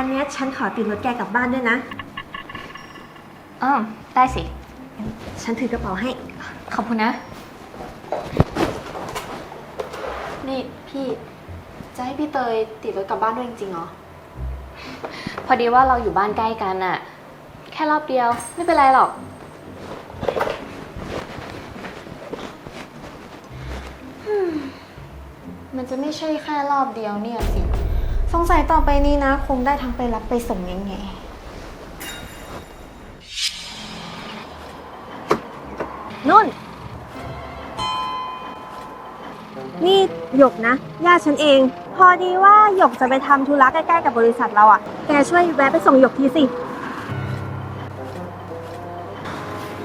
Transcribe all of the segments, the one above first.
วันเนี้ยฉันขอติดรถแกกลับบ้านด้วยนะอ๋อได้สิ ฉันถือกระเป๋าให้ ขอบคุณนะ นี่พี่ จะให้พี่เตยติดรถกลับบ้านด้วยจริงๆเหรอ พอดีว่าเราอยู่บ้านใกล้กันอะแค่รอบเดียว ไม่เป็นไรหรอก มันจะไม่ใช่แค่รอบเดียวเนี่ยสิ สงสัยต่อไปนี้นะ คงได้ทั้งไปรับไปส่งยังไง นุ่น นี่หยกนะญาติฉันเอง พอดีว่าหยกจะไปทำธุระใกล้ๆกับบริษัทเราอะ่ะ แกช่วยแวะไปส่งหยกทีสิ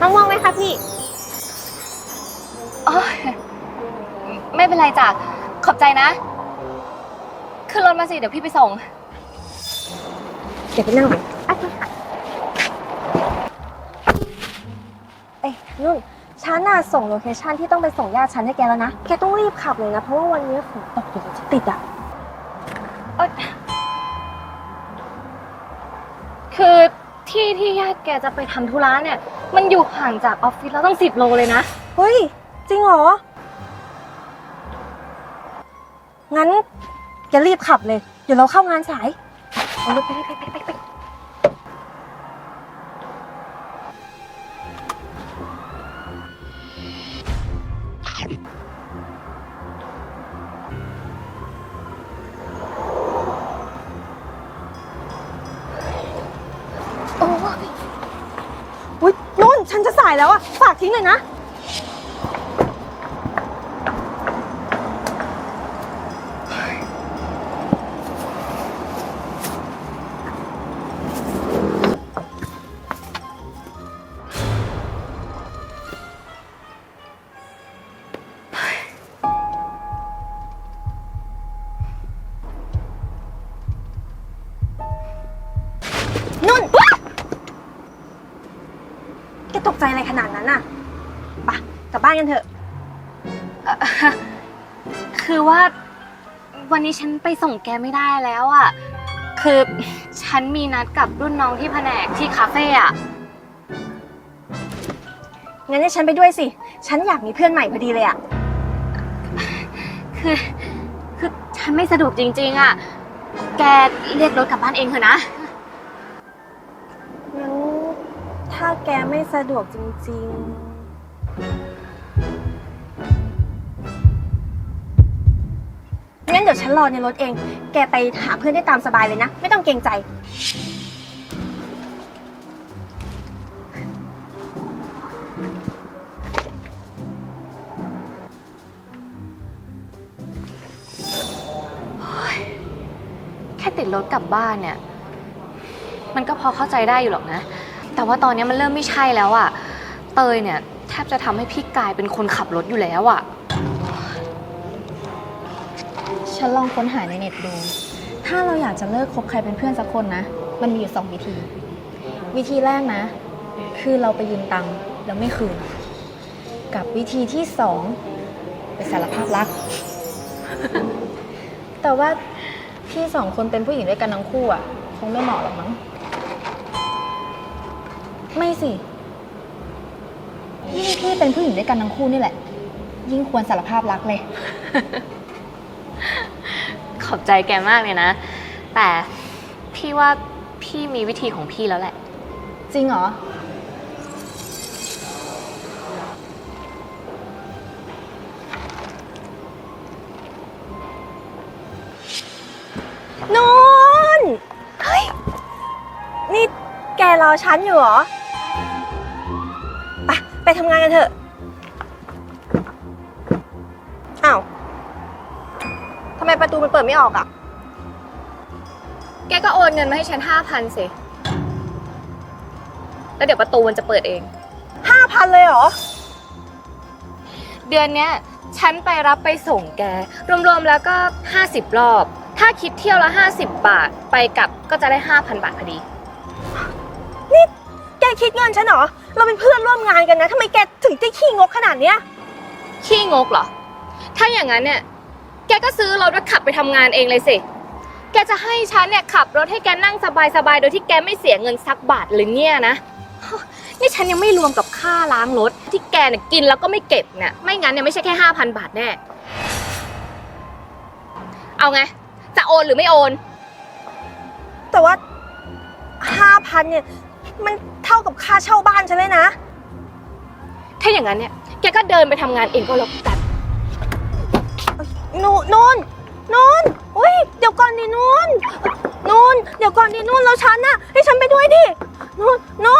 ต้องมองไหมคะพี่โอ๊ยไม่เป็นไรจ้ะ ขอบใจนะ ขึ้นรถมาสิ เดี๋ยวพี่ไปส่ง เดี๋ยวไปนั่งก่อนอะค่ะเอ้ยนุ่นฉันน่ะส่งโลเคชั่นที่ต้องไปส่งญาติฉันให้แกแล้วนะ แกต้องรีบขับเลยนะ เพราะว่าวันนี้ฝนตกเดี๋ยวจะติดอะ เอ้ยคือที่ที่ญาติแกจะไปทำธุระเนี่ย มันอยู่ห่างจากออฟฟิศเราต้องสิบโลเลยนะ เฮ้ย จริงเหรอ งั้น แกรีบขับเลย เดี๋ยวเราเข้างานสาย เอาเลยไปไปไปไปไปโอ้ยอุ้ยนุ่น ฉันจะสายแล้วอะฝากทิ้งหน่อยนะ ตกใจอะไรขนาดนั้นน่ะไปะกลับบ้านกันเถอะเอ่อ คือว่าวันนี้ฉันไปส่งแกไม่ได้แล้วอะ่ะคือฉันมีนัดกับรุ่นน้องที่แผนกที่คาเฟ่อะงั้นให้ฉันไปด้วยสิ ฉันอยากมีเพื่อนใหม่พอดีเลยอะคือ คือฉันไม่สะดวกจริงๆอะ่ะแกเรียกรถกลับบ้านเองเถอะนะ ถ้าแกไม่สะดวกจริง ๆ งั้นเดี๋ยวฉันรอในรถเอง แกไปหาเพื่อนได้ตามสบายเลยนะ ไม่ต้องเกรงใจ แค่ติดรถกลับบ้านเนี่ย มันก็พอเข้าใจได้อยู่หรอกนะ แต่ว่าตอนนี้มันเริ่มไม่ใช่แล้วอะ่ะเตยเนี่ยแทบจะทำให้พี่กายเป็นคนขับรถอยู่แล้วอะฉันลองค้นหาในเน็ตดู ถ้าเราอยากจะเลิกคบใครเป็นเพื่อนสักคนนะ มันมีอยู่สองวิธี วิธีแรกนะ คือเราไปยืมตังค์แล้วไม่คืน กับวิธีที่สองไปสารภาพรัก แต่ว่าพี่สองคนเป็นผู้หญิงด้วยกันทั้งคู่อะ คงไม่เหมาะหรอกมั้ง ไม่สิ ยิ่งพี่เป็นผู้หญิงด้วยกันทั้งคู่นี่แหละ ยิ่งควรสารภาพรักเลย ขอบใจแกมากเลยนะ แต่พี่ว่าพี่มีวิธีของพี่แล้วแหละ จริงเหรอนุ่นเฮ้ย นี่แกรอฉันอยู่เหรอ ไปไปทำงานกันเถอะ อ้าวทำไมประตูมันเปิดไม่ออกอะ แกก็โอนเงินมาให้ฉันห้าพันสิ แล้วเดี๋ยวประตูมันจะเปิดเอง ห้าพันเลยเหรอ เดือนเนี้ย ฉันไปรับไปส่งแก รวมๆแล้วก็ 50 รอบ ถ้าคิดเที่ยวละ 50 บาท ไปกลับก็จะได้ 5,000 บาทพอดี แกคิดเงินฉันเหรอ เราเป็นเพื่อนร่วมงานกันนะทำไมแกถึงได้ขี้งกขนาดเนี้ย ขี้งกเหรอ ถ้าอย่างนั้นเนี่ย แกก็ซื้อรถแล้วขับไปทำงานเองเลยสิ แกจะให้ฉันเนี่ยขับรถให้แกนั่งสบายๆ โดยที่แกไม่เสียเงินสักบาทเลยเนี่ยนะ นี่ฉันยังไม่รวมกับค่าล้างรถที่แกเนี่ยกินแล้วก็ไม่เก็บเนี่ย ไม่งั้นเนี่ยไม่ใช่แค่ห้าพันบาทแน่ เอาไง จะโอนหรือไม่โอน แต่ว่าห้าพันเนี่ย มัน เท่ากับค่าเช่าบ้านฉันเลยนะ ถ้าอย่างนั้นเนี่ย แกก็เดินไปทำงานเองก็แล้วกัน นูนูนนูนอุ้ยเดี๋ยวก่อนดินูนนูนเดี๋ยวก่อนดินูนแล้วฉันน่ะให้ฉันไปด้วยดินูนนู